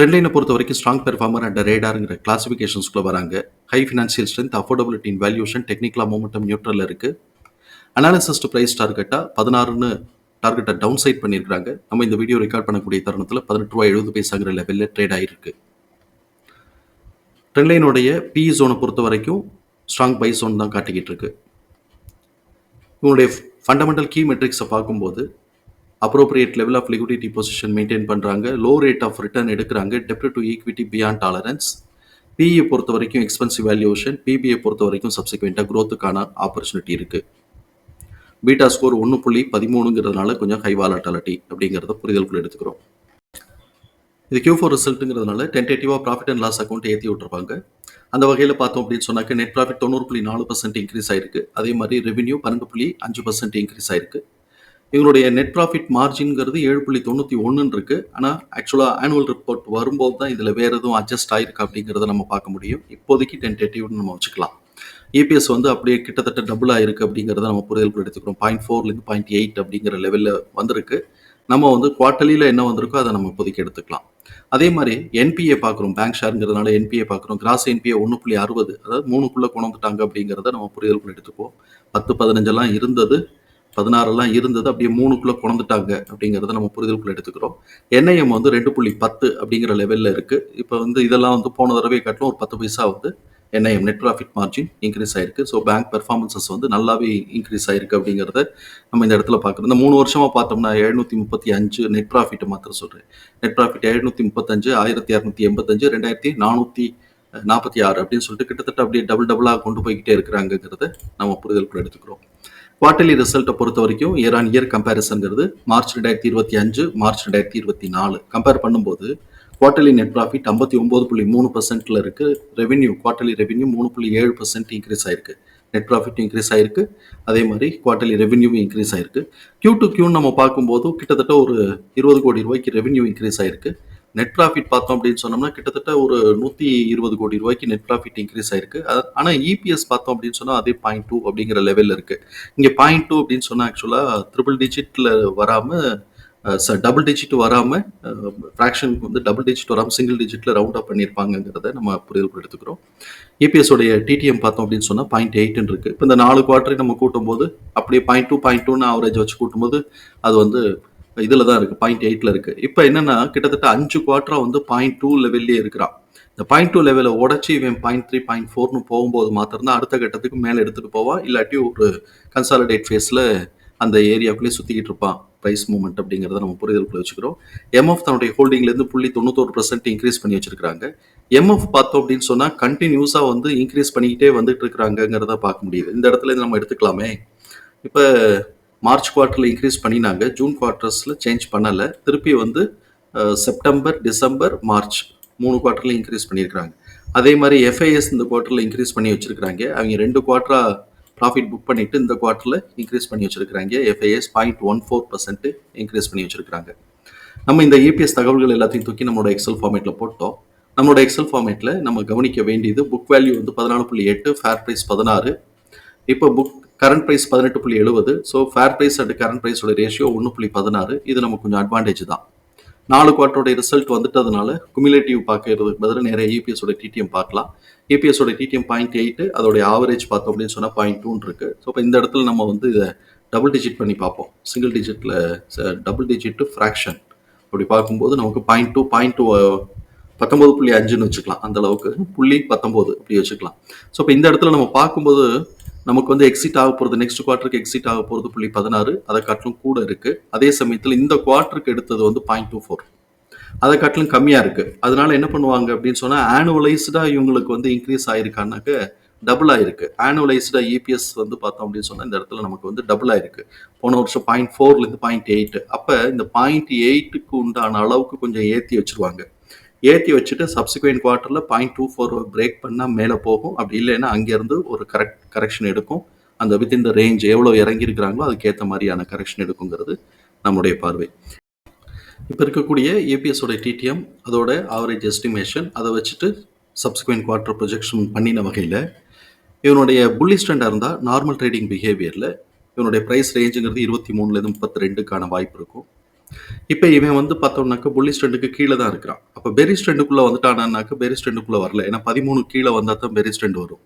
Trend லைனை பொறுத்த வரைக்கும் ஸ்ட்ராங் பெர்ஃபார்மர் அண்ட் ரேடாருங்கிற கிளாசிஃபிகேஷன்ஸ்குள்ள வராங்க. High financial strength affordability in valuation டெக்னிக்கலாக மூமெண்டம் நியூட்ரல் இருக்குது அனாலிசிஸ் ப்ரைஸ் டார்கெட்டாக பதினாறுன்னு டார்கெட்டை டவுன் சைட் பண்ணியிருக்காங்க நம்ம இந்த வீடியோ ரெக்கார்ட் பண்ணக்கூடிய தருணத்தில் பதினெட்டு ரூபாய் எழுபது பைசாங்கிற லெவலில் ட்ரேட் ஆகிருக்கு ட்ரெண்ட்லைனுடைய பி ஜோனை பொறுத்த வரைக்கும் ஸ்ட்ராங் பை ஜோன் தான் காட்டிக்கிட்டு இருக்கு. இவங்களுடைய ஃபண்டமெண்டல் கீ மெட்ரிக்ஸை பார்க்கும்போது appropriate level of liquidity position maintain பண்ணுறாங்க லோ ரேட் ஆஃப் ரிட்டர்ன் எடுக்கிறாங்க. டெப்ட் to equity beyond tolerance PE பொறுத்த வரைக்கும் எக்ஸ்பென்சிவ் வேல்யூஷன் பிபிஐ பொறுத்த வரைக்கும் சப்சிக்வெண்ட்டாக க்ரோத்துக்கான ஆப்பர்ச்சுனிட்டி இருக்குது பீட்டா ஸ்கோர் ஒன்று புள்ளி பதிமூணுங்கிறதுனால கொஞ்சம் ஹை வாலட்டாலிட்டி அப்படிங்கிறத புரிதலுக்குள்ள எடுத்துக்கிறோம். இது கியூ ஃபோர் ரிசல்ட்டுங்கிறதுனால டென்டேட்டிவாக ப்ராஃபிட் அண்ட் லாஸ் அக்கௌண்ட் ஏற்றி விட்டுருப்பாங்க. அந்த வகையில் பார்த்தோம் அப்படின்னு சொன்னாக்க நெட் ப்ராஃபிட் தொண்ணூறு புள்ளி நாலு பர்சன்ட் இன்க்ரீஸ் ஆயிருக்கு. அதே மாதிரி ரெவன்யூ பன்னெண்டு புள்ளி அஞ்சு பர்சன்ட் இன்க்ரீஸ் ஆயிருக்கு. இவங்களுடைய நெட் ப்ராஃபிட் மார்ஜின்ங்கிறது ஏழு புள்ளி தொண்ணூற்றி ஒன்றுன்னு இருக்குது ஆனால் ஆக்சுவலாக ஆனுவல் ரிப்போர்ட் வரும்போது தான் இதில் வேறு எதுவும் அட்ஜஸ்ட் ஆயிருக்கு அப்படிங்கிறத நம்ம பார்க்க முடியும். இப்போதைக்கு டென்டேட்டிவ்னு நம்ம வச்சுக்கலாம். இபிஎஸ் வந்து அப்படியே கிட்டத்தட்ட டபுள் ஆயிருக்கு அப்படிங்கிறத நம்ம புரிதல் எடுத்துக்கிறோம். பாயிண்ட் ஃபோர்லேருந்து பாயிண்ட் எயிட் அப்படிங்கிற லெவலில் வந்திருக்கு. நம்ம வந்து குவார்ட்டர்லியில் என்ன வந்திருக்கோ அதை நம்ம இப்போதைக்கு எடுத்துக்கலாம். அதே மாதிரி என்பிஏ பார்க்குறோம். பேங்க் ஷேருங்கிறதுனால என்பிஏ பார்க்குறோம். கிராஸ் என்பிஏ ஒன்று புள்ளி அறுபது அதாவது மூணுக்குள்ளே கொண்டு வந்துட்டாங்க அப்படிங்கிறத நம்ம புரிதல் எடுத்துக்குவோம். பத்து பதினஞ்செல்லாம் இருந்தது. பதினாறெல்லாம் இருந்தது. அப்படியே மூணுக்குள்ளே குழந்துட்டாங்க அப்படிங்கிறத நம்ம புரிதலுக்குள்ள எடுத்துக்கிறோம். என்ஐஎம் வந்து ரெண்டு புள்ளி பத்து அப்படிங்கிற லெவலில் இருக்குது இப்போ வந்து இதெல்லாம் வந்து போன தடவை காட்டிலும் ஒரு பத்து பைசா வந்து NIM net profit margin increase ஆயிருக்கு. ஸோ பேங்க் பெர்ஃபார்மன்சஸ் வந்து நல்லாவே இன்க்ரீஸ் ஆயிருக்கு அப்படிங்கிறத நம்ம இந்த இடத்துல பார்க்குறோம். இந்த மூணு வருஷமாக பார்த்தோம்னா எழுநூற்றி முப்பத்தி அஞ்சு நெட் ப்ராஃபிட் மாத்திரம் சொல்கிறேன் நெட் ப்ராஃபிட் எழுநூற்றி முப்பத்தஞ்சு ஆயிரத்தி இரநூத்தி எண்பத்தஞ்சு ரெண்டாயிரத்தி நானூற்றி நாற்பத்தி ஆறு அப்படின்னு சொல்லிட்டு கிட்டத்தட்ட அப்படியே டபுள் டபுளாக கொண்டு போய்கிட்டே இருக்கிறாங்கிறத நம்ம புரிதலுக்குள்ள எடுத்துக்கிறோம். குவார்டர்லி ரிசல்ட்டை பொறுத்த வரைக்கும் இயர் ஆன் இயர் கம்பேரிசன்ங்கிறது மார்ச் ரெண்டாயிரத்தி இருபத்தி அஞ்சு மார்ச் ரெண்டாயிரத்தி இருபத்தி நாலு. கம்பேர் பண்ணும்போது குவார்டர்லி நெட் ப்ராஃபிட் ஐம்பத்தி ஒம்பது புள்ளி மூணு பர்சன்ட்ல இருக்கு. ரெவென்யூ குவார்டர்லி ரெவென்யூ மூணு புள்ளி ஏழு பர்சன்ட் இன்க்ரீஸ் ஆயிருக்கு. நெட் ப்ராஃபிட் இன்க்ரீஸ் ஆயிருக்கு. அதே மாதிரி குவார்டர்லி ரெவென்யூ இன்க்ரீஸ் ஆயிருக்கு. கியூ டு கியூன்னு நம்ம பார்க்கும்போது கிட்டத்தட்ட ஒரு இருபது கோடி ரூபாய்க்கு ரெவென்யூ இன்க்ரீஸ் ஆயிருக்கு. நெட் ப்ராஃபிட் பார்த்தோம் அப்படின்னு சொன்னோம்னா கிட்டத்தட்ட ஒரு நூற்றி இருபது கோடி ரூபாய்க்கு நெட் ப்ராஃபிட் இன்க்ரீஸ் ஆயிருக்கு. அது- இபிஎஸ் பார்த்தோம் அப்படின்னு சொன்னால் அதே பாயிண்ட் டூ அப்படிங்கிற லெவலில் இருக்குது இங்கே பாயிண்ட் டூ அப்படின்னு சொன்னால் ஆக்சுவலாக ட்ரிபிள் டிஜிட்டில் வராமல் டபுள் டிஜிட் வராமல் ஃப்ராக்ஷனுக்கு வந்து டபுள் டிஜிட் வராமல் சிங்கிள் டிஜிட்டில் ரவுண்ட் அப் பண்ணியிருப்பாங்கிறத நம்ம புரிதல் எடுத்துக்கிறோம் இபிஎஸோடைய டிடிஎம் பார்த்தோம் அப்படின்னு சொன்னால் பாயிண்ட் எயிட்னு இருக்குது இப்போ இந்த நாலு குவார்டரை நம்ம கூட்டும்போது அப்படியே பாயிண்ட் டூ பாயிண்ட் டூன்னு ஆவரேஜ் வச்சு கூட்டும்போது அது வந்து இதில் தான் இருக்குது பாயிண்ட் எயிட்டில் இருக்குது இப்போ என்னென்னா கிட்டத்தட்ட அஞ்சு குவார்ட்டராக வந்து பாயிண்ட் டூ லெவல்லே இருக்கிறான் இந்த பாயிண்ட் டூ லெவலை உடச்சி இவன் பாயிண்ட் த்ரீ பாயிண்ட் ஃபோர்னு போகும்போது மாத்திரம்தான் அடுத்த கட்டத்துக்கு மேலே எடுத்துகிட்டு போவான் இல்லாட்டி ஒரு கன்சாலிடேட் ஃபேஸில் அந்த ஏரியாவுக்குள்ளே சுற்றிக்கிட்டு இருப்பான். ப்ரைஸ் மூவ்மெண்ட் அப்படிங்கிறத நம்ம புரிதலுக்குள்ள வச்சுக்கிறோம். எம்எஃப் தன்னுடைய ஹோல்டிங்லேருந்து புள்ளி தொண்ணூத்தோரு பர்சன்ட் இன்க்ரீஸ் பண்ணி வச்சிருக்காங்க எம்எஃப் பார்த்தோம் அப்படின்னு சொன்னால் கண்டினியூஸாக வந்து இன்க்ரீஸ் பண்ணிக்கிட்டே வந்துட்டு இருக்கிறாங்கிறத பார்க்க முடியுது. இந்த இடத்துல நம்ம எடுத்துக்கலாமே. இப்போ மார்ச் குவார்ட்டரில் இன்க்ரீஸ் பண்ணினாங்க. ஜூன் குவார்ட்டர்ஸில் சேஞ்ச் பண்ணலை. திருப்பி வந்து செப்டம்பர் டிசம்பர் மார்ச் மூணு குவார்ட்டரில் இன்க்ரீஸ் பண்ணியிருக்காங்க அதே மாதிரி எஃப்ஐஎஸ் இந்த குவார்ட்டரில் இன்க்ரீஸ் பண்ணி வச்சுருக்கிறாங்க. அவங்க ரெண்டு குவார்ட்டராக ப்ராஃபிட் புக் பண்ணிவிட்டு இந்த குவார்ட்டரில் இன்க்ரீஸ் பண்ணி வச்சுருக்கிறாங்க. FIS point one four percent increase பண்ணி வச்சுருக்காங்க நம்ம இந்த இபிஎஸ் தகவல்கள் எல்லாத்தையும் தூக்கி நம்மளோட எக்ஸல் ஃபார்மேட்டில் போட்டோம். நம்மளோட எக்ஸல் ஃபார்மேட்டில் நம்ம கவனிக்க வேண்டியது புக் வேல்யூ வந்து பதினாலு புள்ளி எட்டு ஃபேர் ப்ரைஸ் பதினாறு. இப்போ புக் கரண்ட் ப்ரைஸ் பதினெட்டு புள்ளி எழுபது. So fair price and current ப்ரைஸோட ratio ஒன்று புள்ளி பதினாறு. இது நமக்கு கொஞ்சம் அட்வான்டேஜ் தான். நாலு குவார்ட்டரோட ரிசல்ட் வந்துட்டதுனால குமுலேட்டிவ் பார்க்கறதுக்கு பதிலாக நிறைய இபிஎஸோட டிடிஎம் பார்க்கலாம். இபிஎஸோட டிடிஎம் பாயிண்ட் எயிட்டு அதோடைய ஆவரேஜ் பார்த்தோம் அப்படின்னு சொன்னால் பாயிண்ட் டூன்னு இருக்குது ஸோ இப்போ இந்த இடத்துல நம்ம வந்து இதை டபுள் டிஜிட் பண்ணி பார்ப்போம். சிங்கிள் டிஜிட்டில் டபுள் டிஜிட் ஃப்ராக்ஷன் அப்படி பார்க்கும்போது நமக்கு பாயிண்ட் டூ பாயிண்ட் டூ பத்தொன்பது புள்ளி அஞ்சுன்னு வச்சுக்கலாம். அந்த அளவுக்கு புள்ளி பத்தொம்போது அப்படி வச்சுக்கலாம். ஸோ இப்போ இந்த இடத்துல நம்ம பார்க்கும்போது நமக்கு வந்து எக்ஸிட் ஆக போகிறது நெக்ஸ்ட் குவார்ட்டருக்கு எக்ஸிட் ஆக போகிறது புள்ளி பதினாறு அதை காட்டிலும் கூட இருக்குது அதே சமயத்தில் இந்த குவார்ட்டருக்கு எடுத்தது வந்து பாயிண்ட் டூ ஃபோர் அதை காட்டிலும் கம்மியாக இருக்குது அதனால என்ன பண்ணுவாங்க அப்படின்னு சொன்னால் ஆனுவலைஸ்டாக இவங்களுக்கு வந்து இன்க்ரீஸ் ஆயிருக்கானாக்க டபுள் ஆயிருக்கு. ஆனுவலைஸ்டாக இபிஎஸ் வந்து பார்த்தோம் அப்படின்னு சொன்னால் இந்த இடத்துல நமக்கு வந்து டபுள் ஆயிருக்கு. போன வருஷம் பாயிண்ட் ஃபோர்லேருந்து பாயிண்ட் எயிட் அப்போ இந்த பாயிண்ட் எயிட்டுக்கு உண்டான அளவுக்கு கொஞ்சம் ஏற்றி வச்சிருவாங்க. ஏற்றி வச்சுட்டு சப்சிக்வெண்ட் குவார்ட்டரில் பாயிண்ட் டூ ஃபோர் பிரேக் பண்ணால் மேலே போகும். அப்படி இல்லைன்னா அங்கேருந்து ஒரு கரெக்ட் கரெக்ஷன் எடுக்கும். அந்த வித்தின் த ரேஞ்ச் எவ்வளோ இறங்கியிருக்கிறாங்களோ அதுக்கேற்ற மாதிரியான கரெக்ஷன் எடுக்குங்கிறது நம்முடைய பார்வை. இப்போ இருக்கக்கூடிய ஏபிஎஸோட டிடிஎம் அதோட ஆவரேஜ் எஸ்டிமேஷன் அதை வச்சுட்டு சப்சிக்வெண்ட் குவார்ட்டர் ப்ரொஜெக்ஷன் பண்ணின வகையில் இவனுடைய புள்ளி ஸ்டாண்டாக இருந்தால் நார்மல் ட்ரேடிங் பிஹேவியரில் இவனுடைய ப்ரைஸ் ரேஞ்சுங்கிறது இருபத்தி மூணுலேருந்து முப்பத்தி ரெண்டுக்கான வாய்ப்பு இருக்கும். இப்போ இவன் வந்து பார்த்தோம்னாக்க புள்ளி ஸ்டெண்டுக்கு கீழே தான் இருக்கிறான். அப்போ பெரி ஸ்டெண்டுக்குள்ளே வந்துட்டானாக்க பெரி ஸ்டெண்டுக்குள்ளே வரல. ஏன்னா பதிமூணு கீழே வந்தால் தான் பெரி ஸ்டாண்டு வரும்.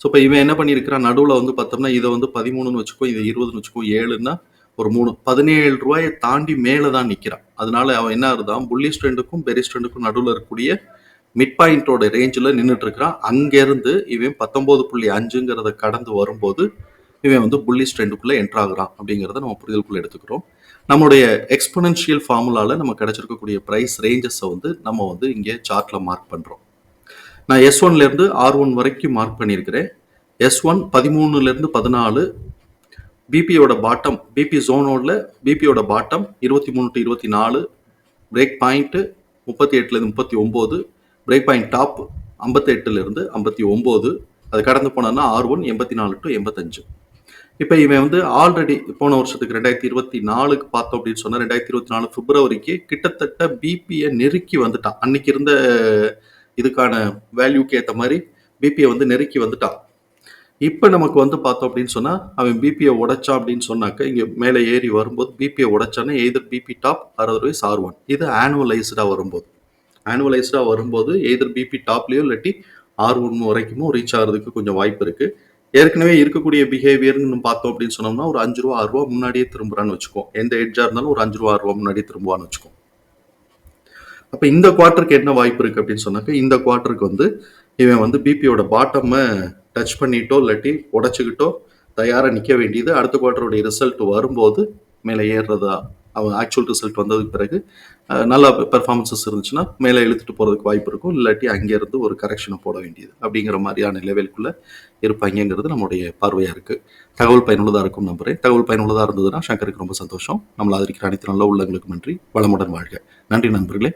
ஸோ இப்போ இவன் என்ன பண்ணியிருக்கிறான்? நடுவில் வந்து பார்த்தோம்னா இதை வந்து பதிமூணுன்னு வச்சுக்கோ இதை இருபதுன்னு வச்சுக்கோ ஏழுன்னா ஒரு மூணு பதினேழு ரூபாயை தாண்டி மேலே தான் நிற்கிறான் அதனால அவன் என்ன இருந்தான் புள்ளி ஸ்டெண்டுக்கும் பெரி ஸ்டெண்டுக்கும் நடுவில் இருக்கக்கூடிய மிட் பாயிண்டோட ரேஞ்சில் நின்றுட்டு இருக்கிறான். அங்கேருந்து இவன் பத்தொம்போது புள்ளி அஞ்சுங்கிறத கடந்து வரும்போது இவன் வந்து புள்ளி ஸ்ட்ரெண்டுக்குள்ளே என்ட்ரு ஆகுறான் அப்படிங்கிறத நம்ம புரிதலுக்குள்ளே எடுத்துக்கிறோம். நம்மளுடைய எக்ஸ்பொனன்ஷியல் ஃபார்முலாவில் நம்ம கிடைச்சிருக்கக்கூடிய ப்ரைஸ் ரேஞ்சஸை வந்து நம்ம வந்து இங்கே சார்ட்டில் மார்க் பண்ணுறோம் நான் எஸ் ஒன்லேருந்து ஆர் ஒன் வரைக்கும் மார்க் பண்ணியிருக்கிறேன். எஸ் ஒன் பதிமூணுலேருந்து பதினாலு பிபியோட பாட்டம் பிபி ஜோனோட பிபியோட பாட்டம் இருபத்தி மூணு டு இருபத்தி நாலு பிரேக் பாயிண்ட்டு முப்பத்தி எட்டுலேருந்து முப்பத்தி ஒம்பது பிரேக் பாயிண்ட் டாப் ஐம்பத்தெட்டுலேருந்து ஐம்பத்தி ஒம்பது அது கடந்து போனோன்னா ஆர் ஒன் எண்பத்தி நாலு டு எண்பத்தஞ்சு இப்போ இவன் வந்து ஆல்ரெடி போன வருஷத்துக்கு ரெண்டாயிரத்தி இருபத்தி நாலுக்கு பார்த்தோம் அப்படின்னு சொன்னால் ரெண்டாயிரத்தி இருபத்தி நாலு பிப்ரவரிக்கு கிட்டத்தட்ட பிபியை நெருக்கி வந்துட்டான். அன்னைக்கு இருந்த இதுக்கான வேல்யூக்கு ஏற்ற மாதிரி பிபியை வந்து நெருக்கி வந்துட்டான். இப்போ நமக்கு வந்து பார்த்தோம் அப்படின்னு சொன்னால் அவன் பிபியை உடைச்சான் அப்படின்னு சொன்னாக்க இங்கே மேலே ஏறி வரும்போது பிபியை உடைச்சானே எய்தர் பிபி டாப் அறுபது ஆர் ஒன் இது ஆனுவலைஸ்டாக வரும்போது. ஆனுவலைஸ்டாக வரும்போது எய்தர் பிபி டாப்லேயோ இல்லாட்டி ஆர் ஒன் வரைக்குமோ ரீச் ஆகிறதுக்கு கொஞ்சம் வாய்ப்பு இருக்குது ஏற்கனவே இருக்கக்கூடிய பிஹேவியர்னு பார்த்தோம் அப்படின்னு சொன்னோம்னா ஒரு அஞ்சு ரூபா ஆறு ரூபா முன்னாடியே திரும்புறான்னு வச்சுக்கோம் எந்த எட்ஜாக இருந்தாலும் ஒரு அஞ்சு ரூபா ஆறு ரூபா முன்னாடியே திரும்புவான்னு வச்சுக்கோம் அப்போ இந்த குவார்ட்டருக்கு என்ன வாய்ப்பு இருக்குது அப்படின்னு சொன்னாக்க இந்த குவார்ட்டருக்கு வந்து இவன் வந்து பிபியோட பாட்டமை டச் பண்ணிட்டோ இல்லாட்டி உடச்சிக்கிட்டோ தயாராக நிற்க வேண்டியது அடுத்த குவார்ட்டருடைய ரிசல்ட் வரும்போது மேலே ஏறுறதா? அவன் ஆக்சுவல் ரிசல்ட் வந்ததுக்கு பிறகு நல்ல பெர்ஃபார்மன்சஸ் இருந்துச்சுன்னா மேலே இழுத்துட்டு போகிறதுக்கு வாய்ப்பு இருக்கும். இல்லாட்டி அங்கேருந்து ஒரு கரெக்ஷனை போட வேண்டியது. அப்படிங்கிற மாதிரியான லெவலுக்குள்ளே இருப்பாங்கிறது நம்மளுடைய பார்வையாக இருக்குது தகவல் பயனுள்ளதாக இருக்கும் நம்புகிறேன் தகவல் பயனுள்ளதாக இருந்ததுன்னா சங்கருக்கு ரொம்ப சந்தோஷம். நம்மளை ஆதரிக்கிற அனைத்து நல்ல உள்ளங்களுக்கு நன்றி. வளமுடன் வாழ்க. நன்றி நண்பர்களே.